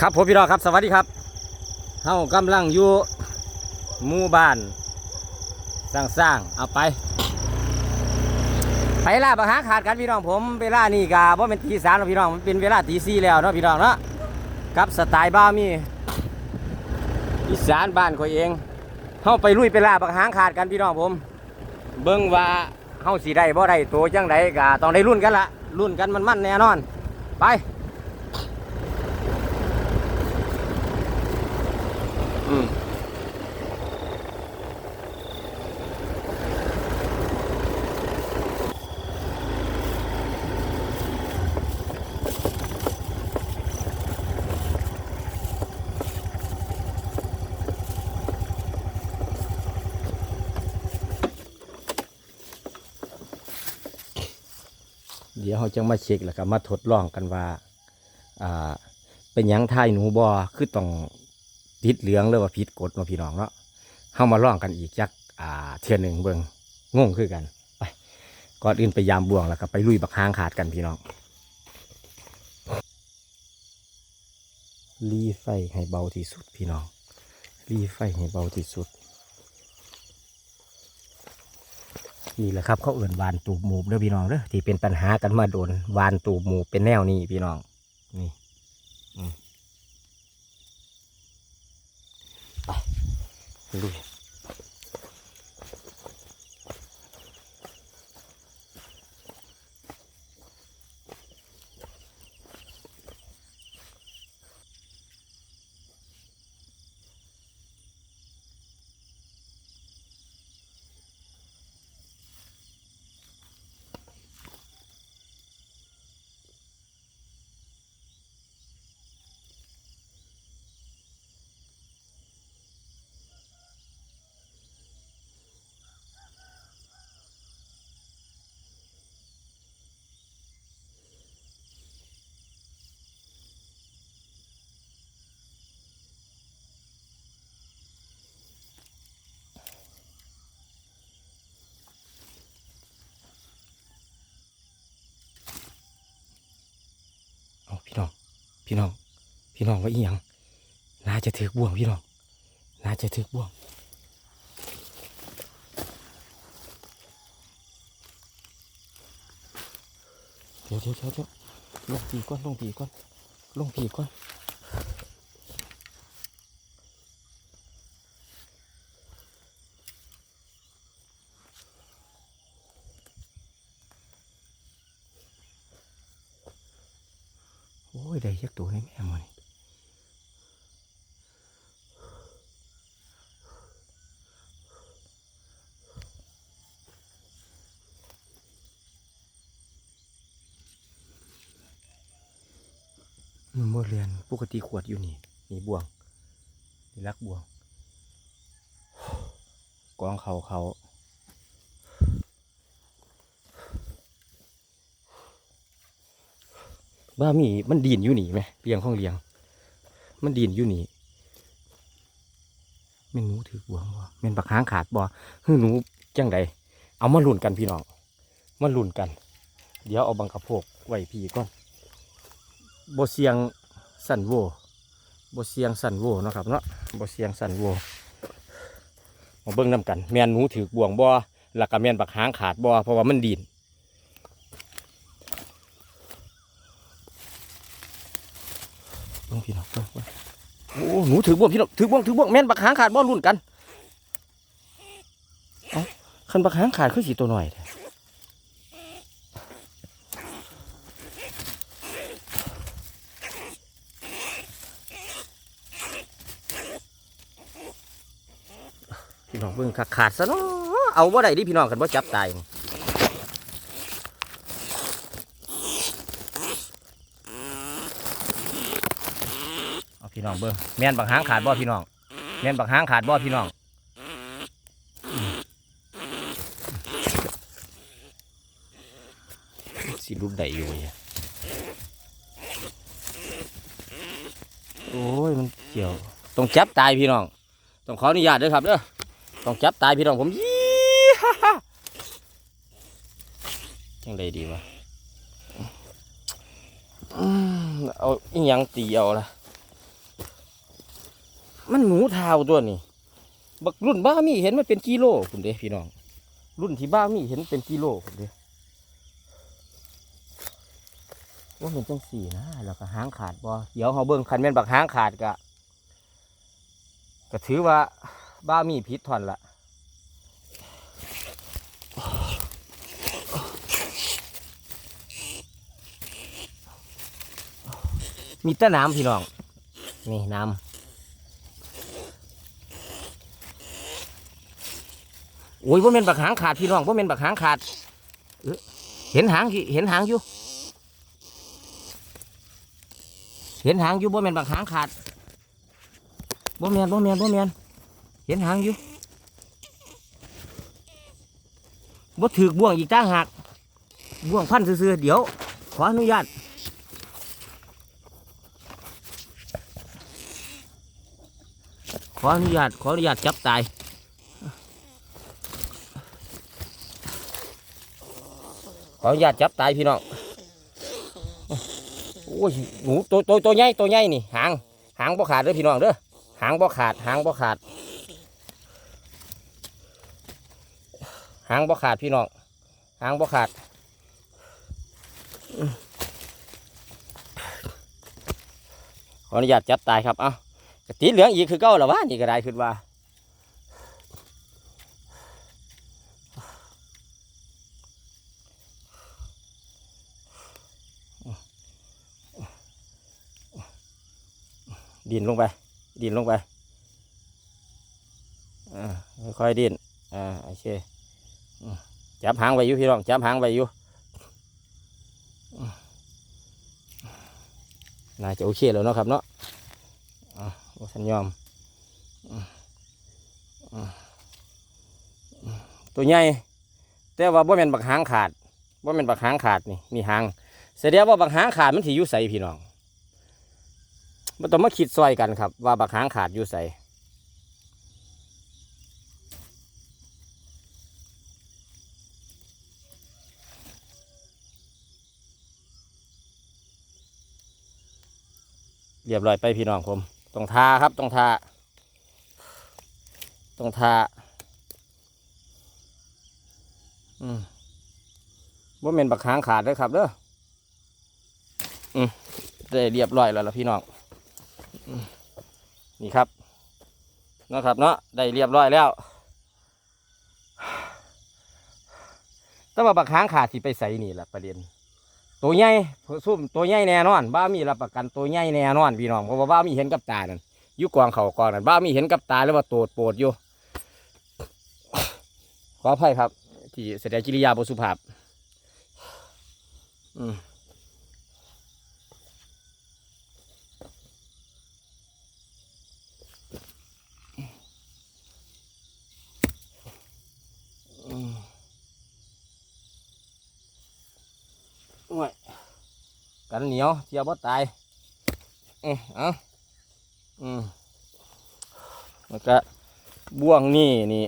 ครับผมพี่น้องครับสวัสดีครับเฮากำลังอยู่หมู่บ้านสร้างสร้างๆเอาไป ไปล่าบังหาขาดกันพี่น้องผมเวลานี่กาว่าเป็นตีสามแล้วพี่น้องมันเป็นเวลาตีสี่แล้วเนาะพี่น้องเนาะกับสไตล์บ้ามีอีสานบ้านข่อยเองเฮาไปลุยไปล่าบังหางขาดกันพี่น้องผม เบิ่งว่าเฮาสิได้บ่ได้ตัวจังไดก็ต้องได้รุ่นกันละรุ่นกันมันมันแน่นอน ไป อืมเดี๋ยวเราจะมาเช็คแล้วก็มาทดลองกันว่า อ่า เป็นยังทายหนูบอคือต้อง ผิดเหลืองหรือว่าผิดกฎเนาพี่น้องเนาะเฮามาล่องกันอีกจักอ่าเทื่อหนึ่งเบิงงงคือกันไปก่อนอื่นไปยามบ่วงแล้วก็ไปลุยบักหางขาดกันพี่น้องรีไฟให้เบาที่สุดพี่น้องรีไฟให้เบาที่สุดนี่แหละครับเขาเอื่นวานตูบหมูบเด้อพี่น้องเด้อที่เป็นปัญหากันมาโดนวานตูบหมูเป็นแนวนี้พี่น้องนี่ลุย เอาพี่น้อง พี่น้อง พี่น้องว่าอีหยังน่าจะถือบ่วงพี่น้องน่าจะถือบ่วงเดี๋ยวเดี๋ยวเดี๋ยวเดี๋ยวลงผีก่อนลงผีก่อนลงผีก่อน อ้ย ได้ยักตัวนี่แม่มันมันบ่เรียนปกติขวดอยู่นี่ นี่บ่วง นี่รักบ่วง กองเขาเขา บ้ามีมันดีนอยู่นี่ไหมเลียงของเลียง มันดีนอยู่นี่แม่นหนูถือบวงบ่แม่นปักหางขาดบ่คือหนูจังใดเอามาลุ่นกันพี่น้องมาลุ่นกัน เดี๋ยวเอาบังกะโพกไว้พี่ก่อนบ่เสียงสั่นโวบ่เสียงสั่นโวนะครับเนาะบ่เสียงสั่นโวมาเบิ่งนํกัน แม่นหนูถือบวงบ่แล้วก็แม่นปักหางขาดบ่เพราะว่ามันดีน เบิ่งพี่น้องเบิ่งเบิ่งโอ้หนู ถือบ่วงพี่น้องถือบ่วงถือบ่วงแม่นบักหางขาดบ่รุ่นกันขันบักหางขาดคือสีตัวหน่อยพี่น้องเบิ่งขาดขาดซะเนาะเอาบ่ได้ดิพี่น้องคันบ่จับตายนี่เอา พี่น้องเบิ่งแม่นบักหางขาดบ่พี่น้องแม่นบักหางขาดบ่พี่น้องสิรูปใดอยู่เนี่ยโอ้ยมันเกี่ยวต้องจับตายพี่น้องต้องขออนุญาตด้วยครับเด้อต้องจับตายพี่น้องผมยี่ฮ่าฮ่ายังไดดีวะเอาอีหยังตีเอาละ มันหนูเทาตัวนี้บักรุ่นบ้ามีเห็นมันเป็นกิโลคุณเด้พี่น้อง รุ่นที่บ้ามีเห็นเป็นกิโลคุณเด้ว่าเป็นจังสี่นะแล้วก็หางขาดบ่เดี๋ยวเขาเบิ่งคันแม่นบักหางขาดกะก็ถือว่าบ้ามีพิษทอนละมีแต่น้ำพี่น้อง นี่น้ำ โอ้ยว่าเป็นบักหางขาดพี่น้องว่าเป็นบักหางขาดเห็นหางเห็นหางอยู่ เห็นหางอยู่ว่าเป็นบักหางขาดบ่แมนบ่แมนบ่แมนเห็นหางอยู่บ่ถือบ่วงอีกต่างหากบ่วงพันซื่อๆเดี๋ยว ขออนุญาตขออนุญาตขออนุญาตจับตาย ขออนุญาตจับตายพี่น้องโอ้ยหนูตัวตัวตัวใหญ่ตัวใหญ่นี่ หาง หางบ่ขาดเด้อพี่น้องเด้อหางบ่ขาด หางบ่ขาด หางบ่ขาดพี่น้องหางบ่ขาดขออนุญาตจับตายครับ เอ้ากติเหลืองอีกคือเก้าหรอวะนี่ก็ได้ขึ้นว่า ดินลงไป ดินลงไปอค่อยดินอ่าโอเคจับหางไว้อยู่พี่น้องจับหางไว้อยู่น่าจะโอเคแล้วเนาะครับเนาะว่าสัญยอมตัวใหญ่แต่ว่าบ่แม่นบักหางขาดบ่แม่นบักหางขาดนี่มีหางแสดงว่าบักหางขาดมันสิอยู่ใส่พี่น้อง มันต้องมาคิดซอยกันครับ ว่าบักหางขาดอยู่ใส่เรียบร้อยไปพี่น้องผมต้องทาครับต้องทาต้องทาอืมว่าเป็นบักหางขาดเลยครับเด้ออืมได้เรียบร้อยแล้วล่ะพี่น้อง นี่ครับเนาะครับเนาะได้เรียบร้อยแล้วแต่ว่าบักหางขาดที่ไปใส่นี่แหละประเด็น ตัวใหญ่ซุ่มตัวใหญ่แน่นอน บ้ามีรับประกันตัวใหญ่แน่นอนพี่น้องเพราะว่าบ้ามีเห็นกับตานั่นยู่กองเขากองนั่นบ้ามีเห็นกับตาแล้วว่าโตดโปดอยู่ขออภัยครับ ที่แสดงกิริยาบสุภาพ อืมอืมโอ้ย กั นเหนียวเจียวบ่ตายอือเอาอืมแล้วก็บ่วงนี่นี่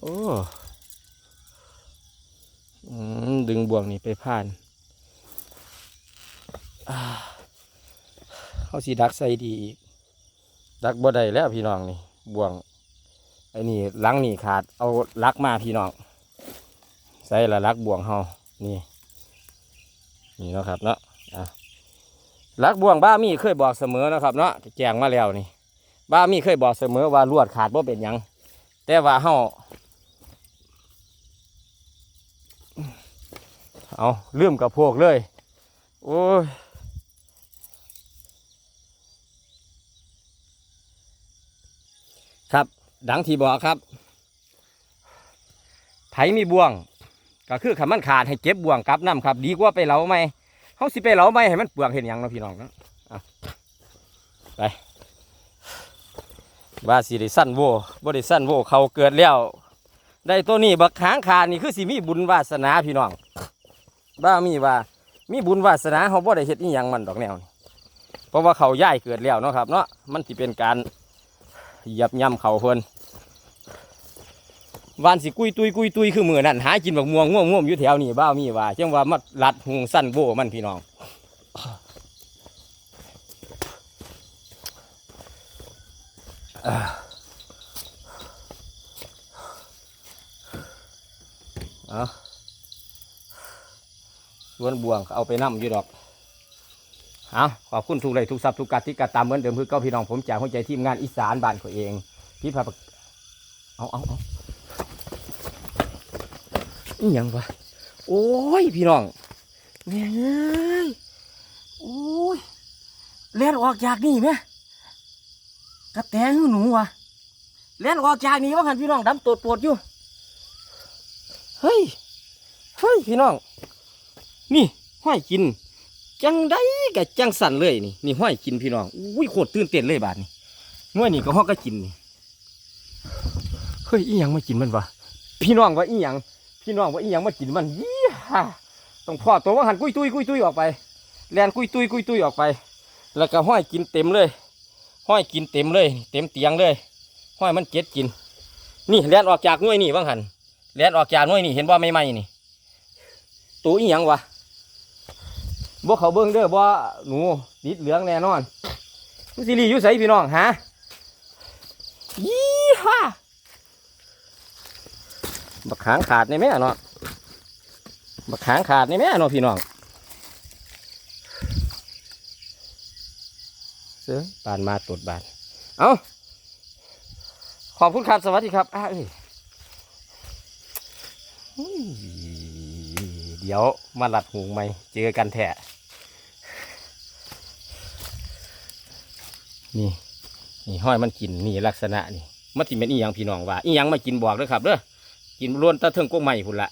โอ้ดึงบ่วงนี่ไปผ่านเขาสีดักใส่ดีอีกดักบ่ได้แล้วพี่น้องนี่บ่วงไอ้นี่ลังนี่ขาดเอาลักมาพี่น้องใส่ละลักบ่วงเฮานี่ นี่นะครับเนาะลักบ่วงบ้ามีเคยบอกเสมอนะครับเนาะแจ้งมาแล้วนี่ บ้ามีเคยบอกเสมอว่าลวดขาดว่าเป็นยัง แต่ว่าเฮาเอาเลื่อมกับพวกเลย โอ้ยครับ ดังที่บอกครับไผมีบ่วง ก็คือขันมันขาดให้เก็บบ่วงกลับน้ำครับ ดีกว่าไปเหลาไหมเขาสิไปเหลาไหมให้มันเปลืองเห็นยังเนาะพี่น้องเนาะไปว่าสิได้สั้นโวบ่ได้สั้นโวเขาเกิดแล้วได้ตัวนี้บักขางขาดนี่คือสิมีบุญวาสนาพี่น้องบ้ามีว่ามีบุญวาสนาเขาบ่ได้เฮ็ดอีหยังมันดอกแนวนี่เพราะว่าเขาย้ายเกิดแล้วเนาะครับเนาะมันสิเป็นการเหยียบย่ำเขาเพิ่น วานสิกุยตุยกุยตุยคือมือนั่นหากินบักม่วงง่วงง่วงอยู่แถวนี้บ้ามีว่าจังว่ามาลัดหงสั้นโบมันพี่น้องอ่าเอาสวนบวงเอาไปนั่มอยู่ดอกเอาขอบคุณทุกเลยทุกทรัพย์ทุกการที่กระตามเหมือนเดิมคือเก้าพี่น้องผมจากหัวใจทีมงานอีสานบ้านเขาเองพี่พาปะเอาเอาเอา อีหยังวะโอ้ยพี่น้องแม่เอ้ยโอ้ยเล่นออกจากนี่ไหมกระแตงหนูวะเล่นออกจากนี่ว่าหันพี่น้องดำตดปวดอยู่เฮ้ยเฮ้ยพี่น้อง นี่ห้อยกิน จังได้กับจังสั่นเลยนี่นี่ห้อยกินพี่น้องอุ้ยโคตรตื่นเต้นเลยบาดนี้หน่วยนี่ก็ห้อก็กินนี่เฮ้ยอีหยังมากินมันวะพี่น้องว่าอีหยัง พี่น้องว่าอีหยังมากินมันยี่ฮ่าต้องพ่อตัวว่าหันกุ้ยตุ้ยกุ้ยตุ้ยออกไปแลนกุ้ยตุ้ยกุ้ยตุ้ยออกไป แล้วก็ห้อยกินเต็มเลย ห้อยกินเต็มเลย เต็มเตียงเลย ห้อยมันเจ็ดกิน นี่แลนออกจากหน่วยนี่ว่างหันแลนออกจากหน่วยนี่เห็นว่าไม่ไหมนี่ตัวอีหยังวะบ่เขาเบิ้งเด้อบ่หนูติดเหลืองแน่นอนมันสิรีอยู่ไสพี่น้องฮะยี่ฮ่า บักขางขาดในแม่เนาะบักขางขาดในแม่เนาะพี่น้องเสือปานมาตรวจบานเอาขอบคุณครับสวัสดีครับอ้าเอ้ยเดี๋ยวมาหลัดหูไหมเจอกันแท้นี่นี่ห้อยมันกินนี่ลักษณะนี่มันสิเป็นอีหยังพี่น้องว่าอีหยังมากินบอกเด้อครับเด้อ กินล้วนตะเทิงก็ใหม่หุ่นละ